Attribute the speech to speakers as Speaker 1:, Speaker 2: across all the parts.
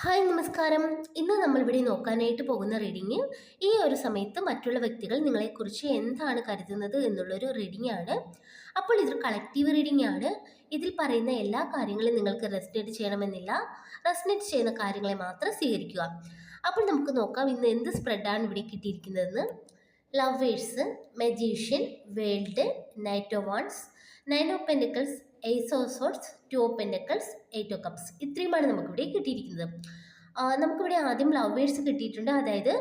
Speaker 1: Hi നമസ്കാരം. ഇന്ന് നമ്മളിവിടെ നോക്കാനായിട്ട് പോകുന്ന റീഡിങ് ഈ ഒരു സമയത്ത് മറ്റുള്ള വ്യക്തികൾ നിങ്ങളെക്കുറിച്ച് എന്താണ് കരുതുന്നത് എന്നുള്ളൊരു റീഡിംഗ് ആണ്. അപ്പോൾ ഇതൊരു കളക്റ്റീവ് റീഡിംഗ് ആണ്. ഇതിൽ പറയുന്ന എല്ലാ കാര്യങ്ങളും നിങ്ങൾക്ക് റെസിനേറ്റ് ചെയ്യണമെന്നില്ല. റെസിനേറ്റ് ചെയ്യുന്ന കാര്യങ്ങളെ മാത്രം സ്വീകരിക്കുക. അപ്പോൾ നമുക്ക് നോക്കാം ഇന്ന് എന്ത് സ്പ്രെഡാണ് ഇവിടെ കിട്ടിയിരിക്കുന്നതെന്ന്. Lovers magician world knight of wands nine of pentacles ace two of pentacles eight of cups ഇത്രയുമാണ് നമുക്കിവിടെ കിട്ടിയിരിക്കുന്നത്. നമുക്കിവിടെ ആദ്യം ലവേഴ്സ് കിട്ടിയിട്ടുണ്ട്. അതായത്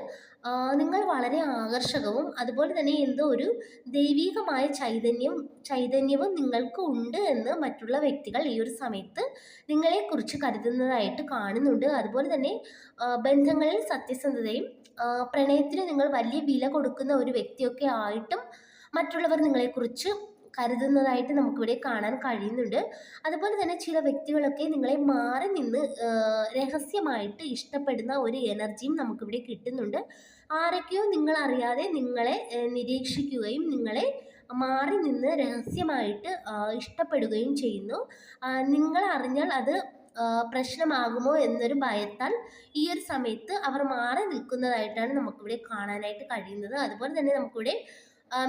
Speaker 1: നിങ്ങൾ വളരെ ആകർഷകവും അതുപോലെ തന്നെ എന്തോ ഒരു ദൈവീകമായ ചൈതന്യം ചൈതന്യവും നിങ്ങൾക്ക് ഉണ്ട് എന്ന് മറ്റുള്ള വ്യക്തികൾ ഈ ഒരു സമയത്ത് നിങ്ങളെക്കുറിച്ച് കരുതുന്നതായിട്ട് കാണുന്നുണ്ട്. അതുപോലെ തന്നെ ബന്ധങ്ങളിൽ സത്യസന്ധതയും പ്രണയത്തിന് നിങ്ങൾ വലിയ വില കൊടുക്കുന്ന ഒരു വ്യക്തിയൊക്കെ ആയിട്ടും മറ്റുള്ളവർ നിങ്ങളെക്കുറിച്ച് കരുതുന്നതായിട്ട് നമുക്കിവിടെ കാണാൻ കഴിയുന്നുണ്ട്. അതുപോലെ തന്നെ ചില വ്യക്തികളൊക്കെ നിങ്ങളെ മാറി നിന്ന് രഹസ്യമായിട്ട് ഇഷ്ടപ്പെടുന്ന ഒരു എനർജിയും നമുക്കിവിടെ കിട്ടുന്നുണ്ട്. ആരൊക്കെയോ നിങ്ങളറിയാതെ നിങ്ങളെ നിരീക്ഷിക്കുകയും നിങ്ങളെ മാറി നിന്ന് രഹസ്യമായിട്ട് ഇഷ്ടപ്പെടുകയും ചെയ്യുന്നു. നിങ്ങൾ അറിഞ്ഞാൽ അത് പ്രശ്നമാകുമോ എന്നൊരു ഭയത്താൽ ഈ ഒരു സമയത്ത് അവർ മാറി നിൽക്കുന്നതായിട്ടാണ് നമുക്കിവിടെ കാണാനായിട്ട് കഴിയുന്നത്. അതുപോലെ തന്നെ നമുക്കിവിടെ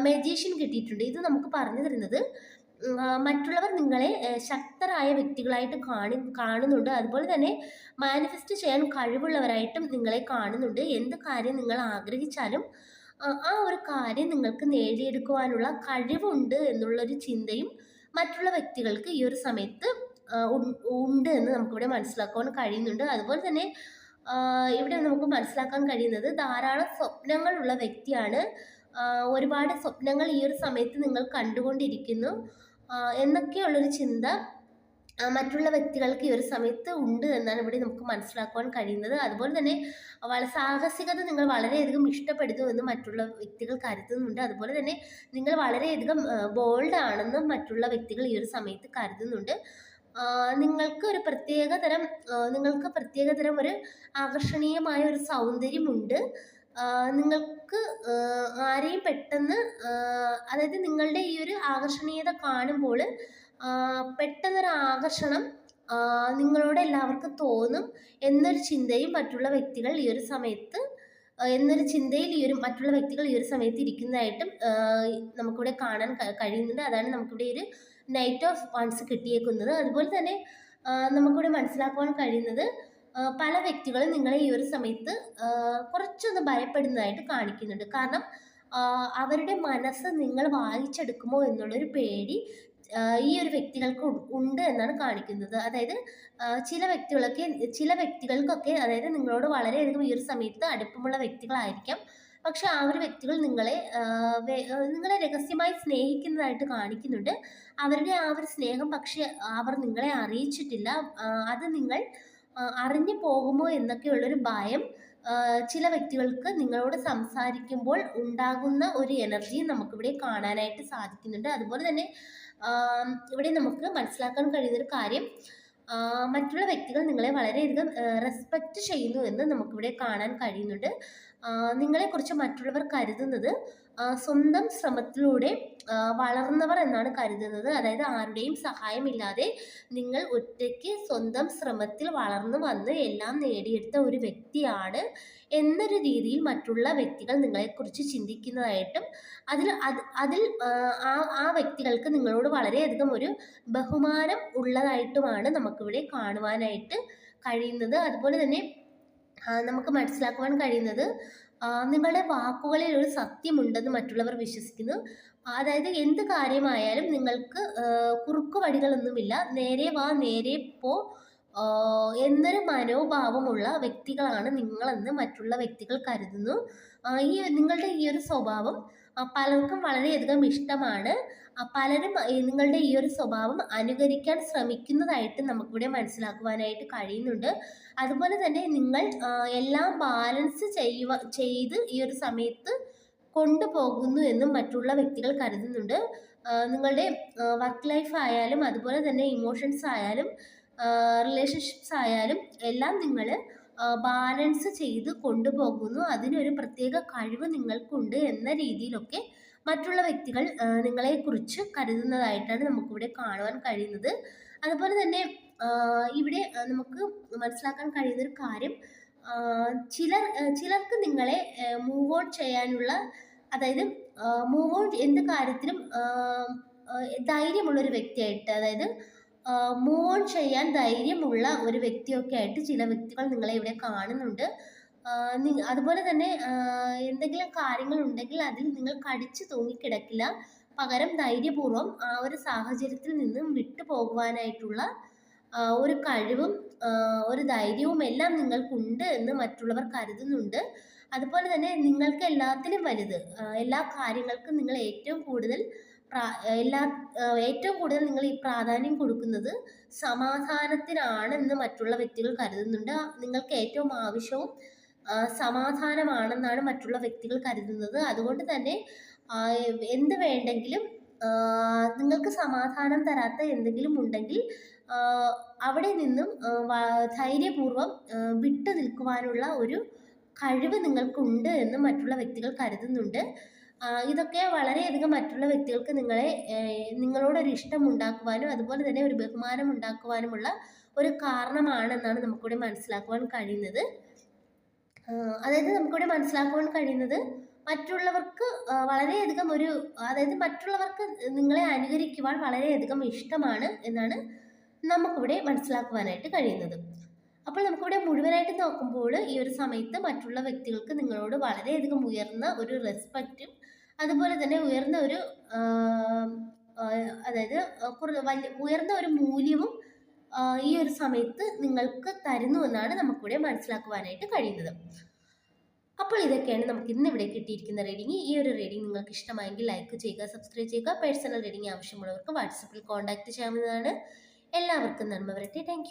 Speaker 1: മെജീഷ്യൻ കിട്ടിയിട്ടുണ്ട്. ഇത് നമുക്ക് പറഞ്ഞു തരുന്നത് മറ്റുള്ളവർ നിങ്ങളെ ശക്തരായ വ്യക്തികളായിട്ട് കാണി കാണുന്നുണ്ട്. അതുപോലെ തന്നെ മാനിഫെസ്റ്റ് ചെയ്യാൻ കഴിവുള്ളവരായിട്ടും നിങ്ങളെ കാണുന്നുണ്ട്. എന്ത് കാര്യം നിങ്ങൾ ആഗ്രഹിച്ചാലും ആ, ഒരു കാര്യം നിങ്ങൾക്ക് നേടിയെടുക്കുവാനുള്ള കഴിവുണ്ട് എന്നുള്ളൊരു ചിന്തയും മറ്റുള്ള വ്യക്തികൾക്ക് ഈ ഒരു സമയത്ത് ഉണ്ട് എന്ന് നമുക്കിവിടെ മനസ്സിലാക്കുവാൻ കഴിയുന്നുണ്ട്. അതുപോലെ തന്നെ ഇവിടെ നമുക്ക് മനസ്സിലാക്കാൻ കഴിയുന്നത് ധാരാളം സ്വപ്നങ്ങളുള്ള വ്യക്തിയാണ്. ഒരുപാട് സ്വപ്നങ്ങൾ ഈ ഒരു സമയത്ത് നിങ്ങൾ കണ്ടുകൊണ്ടിരിക്കുന്നു. എന്നൊക്കെയുള്ളൊരു ചിന്ത മറ്റുള്ള വ്യക്തികൾക്ക് ഈ ഒരു സമയത്ത് ഉണ്ട് എന്നാണ് ഇവിടെ നമുക്ക് മനസ്സിലാക്കുവാൻ കഴിയുന്നത്. അതുപോലെ തന്നെ സാഹസികത നിങ്ങൾ വളരെയധികം ഇഷ്ടപ്പെടുന്നു എന്ന് മറ്റുള്ള വ്യക്തികൾ കരുതുന്നുണ്ട്. അതുപോലെ തന്നെ നിങ്ങൾ വളരെയധികം ബോൾഡ് ആണെന്നും മറ്റുള്ള വ്യക്തികൾ ഈ ഒരു സമയത്ത് കരുതുന്നുണ്ട്. നിങ്ങൾക്ക് ഒരു പ്രത്യേകതരം നിങ്ങൾക്ക് പ്രത്യേകതരം ഒരു ആകർഷണീയമായ ഒരു സൗന്ദര്യമുണ്ട്. നിങ്ങൾക്ക് ആരെയും പെട്ടെന്ന് അതായത് നിങ്ങളുടെ ഈ ഒരു ആകർഷണീയത കാണുമ്പോൾ പെട്ടെന്നൊരു ആകർഷണം നിങ്ങളോട് എല്ലാവർക്കും തോന്നും എന്നൊരു ചിന്തയും മറ്റുള്ള വ്യക്തികൾ ഈ ഒരു സമയത്ത് എന്നൊരു ചിന്തയിൽ ഈ ഒരു മറ്റുള്ള വ്യക്തികൾ ഈ ഒരു സമയത്ത് ഇരിക്കുന്നതായിട്ടും നമുക്കിവിടെ കാണാൻ കഴിയുന്നുണ്ട്. അതാണ് നമുക്കിവിടെ ഒരു നൈറ്റ് ഓഫ് വൺസ് കിട്ടിയേക്കുന്നത്. അതുപോലെ തന്നെ നമുക്കിവിടെ മനസ്സിലാക്കുവാൻ കഴിയുന്നത് പല വ്യക്തികളും നിങ്ങളെ ഈ ഒരു സമയത്ത് കുറച്ചൊന്ന് ഭയപ്പെടുന്നതായിട്ട് കാണിക്കുന്നുണ്ട്. കാരണം അവരുടെ മനസ്സ് നിങ്ങൾ വായിച്ചെടുക്കുമോ എന്നുള്ളൊരു പേടി ഈ ഒരു വ്യക്തികൾക്ക് ഉണ്ട് എന്നാണ് കാണിക്കുന്നത്. അതായത് ചില വ്യക്തികളൊക്കെ ചില വ്യക്തികൾക്കൊക്കെ അതായത് നിങ്ങളോട് വളരെയധികം ഈ ഒരു സമയത്ത് അടുപ്പമുള്ള വ്യക്തികളായിരിക്കാം. പക്ഷെ ആ ഒരു വ്യക്തികൾ നിങ്ങളെ നിങ്ങളെ രഹസ്യമായി സ്നേഹിക്കുന്നതായിട്ട് കാണിക്കുന്നുണ്ട്. അവരുടെ ആ ഒരു സ്നേഹം പക്ഷെ അവർ നിങ്ങളെ അറിയിച്ചിട്ടില്ല. അത് നിങ്ങൾ അറിഞ്ഞു പോകുമോ എന്നൊക്കെയുള്ളൊരു ഭയം ചില വ്യക്തികൾക്ക് നിങ്ങളോട് സംസാരിക്കുമ്പോൾ ഉണ്ടാകുന്ന ഒരു എനർജി നമുക്കിവിടെ കാണാനായിട്ട് സാധിക്കുന്നുണ്ട്. അതുപോലെ തന്നെ ഇവിടെ നമുക്ക് മനസ്സിലാക്കാൻ കഴിയുന്നൊരു കാര്യം മറ്റുള്ള വ്യക്തികൾ നിങ്ങളെ വളരെയധികം റെസ്പെക്റ്റ് ചെയ്യുന്നു എന്ന് നമുക്കിവിടെ കാണാൻ കഴിയുന്നുണ്ട്. നിങ്ങളെക്കുറിച്ച് മറ്റുള്ളവർ കരുതുന്നത് സ്വന്തം ശ്രമത്തിലൂടെ വളർന്നവർ എന്നാണ് കരുതുന്നത്. അതായത് ആരുടെയും സഹായമില്ലാതെ നിങ്ങൾ ഒറ്റയ്ക്ക് സ്വന്തം ശ്രമത്തിൽ വളർന്നു വന്ന് എല്ലാം നേടിയെടുത്ത ഒരു വ്യക്തിയാണ് എന്നൊരു രീതിയിൽ മറ്റുള്ള വ്യക്തികൾ നിങ്ങളെക്കുറിച്ച് ചിന്തിക്കുന്നതായിട്ടും അതിൽ അത് അതിൽ ആ, ആ വ്യക്തികൾക്ക് നിങ്ങളോട് വളരെയധികം ഒരു ബഹുമാനം ഉള്ളതായിട്ടുമാണ് നമുക്കിവിടെ കാണുവാനായിട്ട് കഴിയുന്നത്. അതുപോലെ തന്നെ നമുക്ക് മനസ്സിലാക്കുവാൻ കഴിയുന്നത് നിങ്ങളുടെ വാക്കുകളിൽ ഒരു സത്യമുണ്ടെന്ന് മറ്റുള്ളവർ വിശ്വസിക്കുന്നു. അതായത് എന്ത് കാര്യമായാലും നിങ്ങൾക്ക് ആ, കുറുക്കു വഴികളൊന്നുമില്ല. നേരെ വാ നേരെ പോ എന്നൊരു മനോഭാവമുള്ള വ്യക്തികളാണ് നിങ്ങളെന്ന് മറ്റുള്ള വ്യക്തികൾ കരുതുന്നു. ഈ നിങ്ങളുടെ ഈ ഒരു സ്വഭാവം പലർക്കും വളരെയധികം ഇഷ്ടമാണ്. പലരും നിങ്ങളുടെ ഈ ഒരു സ്വഭാവം അനുകരിക്കാൻ ശ്രമിക്കുന്നതായിട്ട് നമുക്കിവിടെ മനസ്സിലാക്കുവാനായിട്ട് കഴിയുന്നുണ്ട്. അതുപോലെ തന്നെ നിങ്ങൾ എല്ലാം ബാലൻസ് ചെയ്യുക ചെയ്ത് ഈ ഒരു സമയത്ത് കൊണ്ടുപോകുന്നു എന്നും മറ്റുള്ള വ്യക്തികൾ കരുതുന്നുണ്ട്. നിങ്ങളുടെ വർക്ക് ലൈഫ് ആയാലും അതുപോലെ തന്നെ ഇമോഷൻസ് ആയാലും റിലേഷൻഷിപ്സ് ആയാലും എല്ലാം നിങ്ങൾ ബാലൻസ് ചെയ്ത് കൊണ്ടുപോകുന്നു. അതിനൊരു പ്രത്യേക കഴിവ് നിങ്ങൾക്കുണ്ട് എന്ന രീതിയിലൊക്കെ മറ്റുള്ള വ്യക്തികൾ നിങ്ങളെ നിങ്ങളെക്കുറിച്ച് കരുതുന്നതായിട്ടാണ് നമുക്കിവിടെ കാണുവാൻ കഴിയുന്നത്. അതുപോലെ തന്നെ ഇവിടെ നമുക്ക് മനസ്സിലാക്കാൻ കഴിയുന്നൊരു കാര്യം ചിലർ ചിലർക്ക് നിങ്ങളെ മൂവ് ഔട്ട് ചെയ്യാനുള്ള അതായത് മൂവ് ഔട്ട് എന്ത് കാര്യത്തിലും ധൈര്യമുള്ളൊരു വ്യക്തിയായിട്ട് അതായത് മൂവ് ഓൺ ചെയ്യാൻ ധൈര്യമുള്ള ഒരു വ്യക്തിയൊക്കെ ആയിട്ട് ചില വ്യക്തികൾ നിങ്ങളെ ഇവിടെ കാണുന്നുണ്ട്. അതുപോലെ തന്നെ എന്തെങ്കിലും കാര്യങ്ങൾ ഉണ്ടെങ്കിൽ അതിൽ നിങ്ങൾ കടിച്ചു തൂങ്ങിക്കിടക്കില്ല. പകരം ധൈര്യപൂർവം ആ ഒരു സാഹചര്യത്തിൽ നിന്നും വിട്ടു പോകുവാനായിട്ടുള്ള ഒരു കഴിവും ഒരു ധൈര്യവും എല്ലാം നിങ്ങൾക്കുണ്ട് എന്ന് മറ്റുള്ളവർ കരുതുന്നുണ്ട്. അതുപോലെ തന്നെ നിങ്ങൾക്ക് എല്ലാത്തിലും വലുത് എല്ലാ കാര്യങ്ങൾക്കും നിങ്ങൾ ഏറ്റവും കൂടുതൽ എല്ലാ ഏറ്റവും കൂടുതൽ നിങ്ങൾ ഈ പ്രാധാന്യം കൊടുക്കുന്നത് സമാധാനത്തിനാണെന്ന് മറ്റുള്ള വ്യക്തികൾ കരുതുന്നുണ്ട്. നിങ്ങൾക്ക് ഏറ്റവും ആവശ്യവും സമാധാനമാണെന്നാണ് മറ്റുള്ള വ്യക്തികൾ കരുതുന്നത്. അതുകൊണ്ട് തന്നെ എന്ത് വേണ്ടെങ്കിലും നിങ്ങൾക്ക് സമാധാനം തരാത്ത എന്തെങ്കിലും ഉണ്ടെങ്കിൽ അവിടെ നിന്നും ധൈര്യപൂർവം വിട്ടു നിൽക്കുവാനുള്ള ഒരു കഴിവ് നിങ്ങൾക്കുണ്ട് എന്ന് മറ്റുള്ള വ്യക്തികൾ കരുതുന്നുണ്ട്. ഇതൊക്കെ വളരെയധികം മറ്റുള്ള വ്യക്തികൾക്ക് നിങ്ങളെ നിങ്ങളോടൊരു ഇഷ്ടം ഉണ്ടാക്കുവാനും അതുപോലെ തന്നെ ഒരു ബഹുമാനം ഉണ്ടാക്കുവാനുമുള്ള ഒരു കാരണമാണെന്നാണ് നമുക്കിവിടെ മനസ്സിലാക്കുവാൻ കഴിയുന്നത്. അതായത് നമുക്കിവിടെ മനസ്സിലാക്കുവാൻ കഴിയുന്നത് മറ്റുള്ളവർക്ക് വളരെയധികം ഒരു അതായത് മറ്റുള്ളവർക്ക് നിങ്ങളെ അനുകരിക്കുവാൻ വളരെയധികം ഇഷ്ടമാണ് എന്നാണ് നമുക്കിവിടെ മനസ്സിലാക്കുവാനായിട്ട് കഴിയുന്നത്. അപ്പോൾ നമുക്കിവിടെ മുഴുവനായിട്ട് നോക്കുമ്പോൾ ഈ ഒരു സമയത്ത് മറ്റുള്ള വ്യക്തികൾക്ക് നിങ്ങളോട് വളരെയധികം ഉയർന്ന ഒരു റെസ്പെക്റ്റും അതുപോലെ തന്നെ ഉയർന്ന ഒരു അതായത് വലിയ ഉയർന്ന ഒരു മൂല്യവും ഈ ഒരു സമയത്ത് നിങ്ങൾക്ക് തരുന്നു എന്നാണ് നമുക്കിവിടെ മനസ്സിലാക്കുവാനായിട്ട് കഴിയുന്നത്. അപ്പോൾ ഇതൊക്കെയാണ് നമുക്ക് ഇന്ന് ഇവിടെ കിട്ടിയിരിക്കുന്ന റീഡിംഗ് ഈ ഒരു റീഡിംഗ് നിങ്ങൾക്ക് ഇഷ്ടമായെങ്കിൽ ലൈക്ക് ചെയ്യുക സബ്സ്ക്രൈബ് ചെയ്യുക. പേഴ്സണൽ റീഡിംഗ് ആവശ്യമുള്ളവർക്ക് വാട്സപ്പിൽ കോൺടാക്ട് ചെയ്യാവുന്നതാണ്. എല്ലാവർക്കും നന്മ വരട്ടെ. താങ്ക്